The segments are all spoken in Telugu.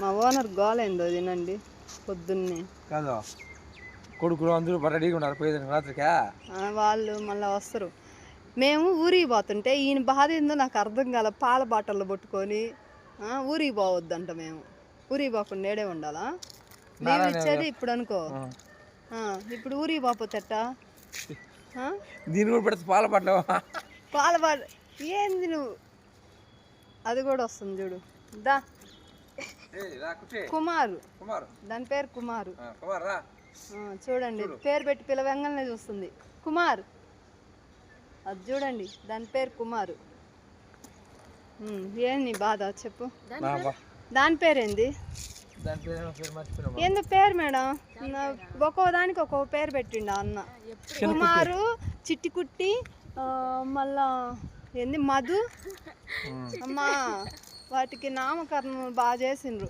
మా ఓనర్ గోలైందో తినండి పొద్దున్నే. కాదు. కొడుకులు అందరూ రెడీగా ఉన్నారు పోయేదానికి రాత్రికా? వాళ్ళు మళ్ళీ వస్తారు. మేము ఊరికి పోతుంటే ఈయన బాధ ఏందో నాకు అర్థం కాల పాల బాటల్లో పట్టుకొని ఊరికి పోవద్దంట మేము. ఊరికి పోకుండా ఏడే ఉండాలా? లీవ్ ఇచ్చేది ఇప్పుడు అనుకో. ఇప్పుడు ఊరికి పోపోతేట దీన్ని కూడా పెడితే పాల పట్ల పాల బాట ఏంది నువ్వు? అది కూడా వస్తుంది చూడు. దా. కుమారు. కుమార్. దాని పేరు కుమారు. కుమార్ రా. ఆ, చూడండి పేరు పెట్టి పిలవంగానే చూస్తుంది. కుమార్. అది చూడండి దాని పేరు కుమారు. ఉమ్, ఏం నీ బాధ చెప్పు. నా బా. దాని పేరేంది? దాని పేరు ఏందో మేడం? నా- ఒక్కో దానికి ఒక్కో పేరు పెట్టిండు అన్న. కుమారు చిట్టికుట్టి ఆ, మళ్ళా ఏంది మధు? అమ్మా. వాటికి నామకరణం బాగా చేసిండ్రు.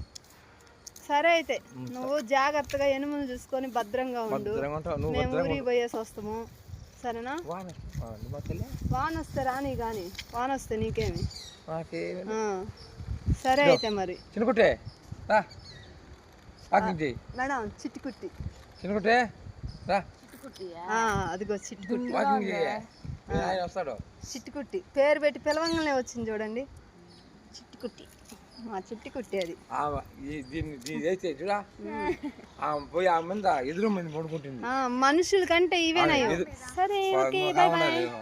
సరే అయితే నువ్వు జాగ్రత్తగా ఎనుములు చూసుకొని భద్రంగా ఉండు. భద్రంగా ఉంటావు నువ్వు మేము ఊరికి పోయేసి వస్తాము. సరేనా? వాన వస్తే రాని కానీ వాన వస్తే నీకేమి? సరే అయితే మరి. చిన్నకుట్టే మేడం చిట్టుకుట్టి. చిన్నకుట్టే రా. ఆ, అదిగో చిట్టుకుట్టి. చిట్టుకుట్టి. పేరు పెట్టి పిలవంగానే వచ్చింది చూడండి. చిట్టుకుట్టి. మా చిట్టుకుట్టి అది. దీన్ని చూడా ఆ పోయి ఆ మీద ఎదురు మంది పడుకుంటుంది. మనుషుల కంటే ఇవేనయ్యో సరే ఓకే బాయ్ బాయ్ వస్తుంది.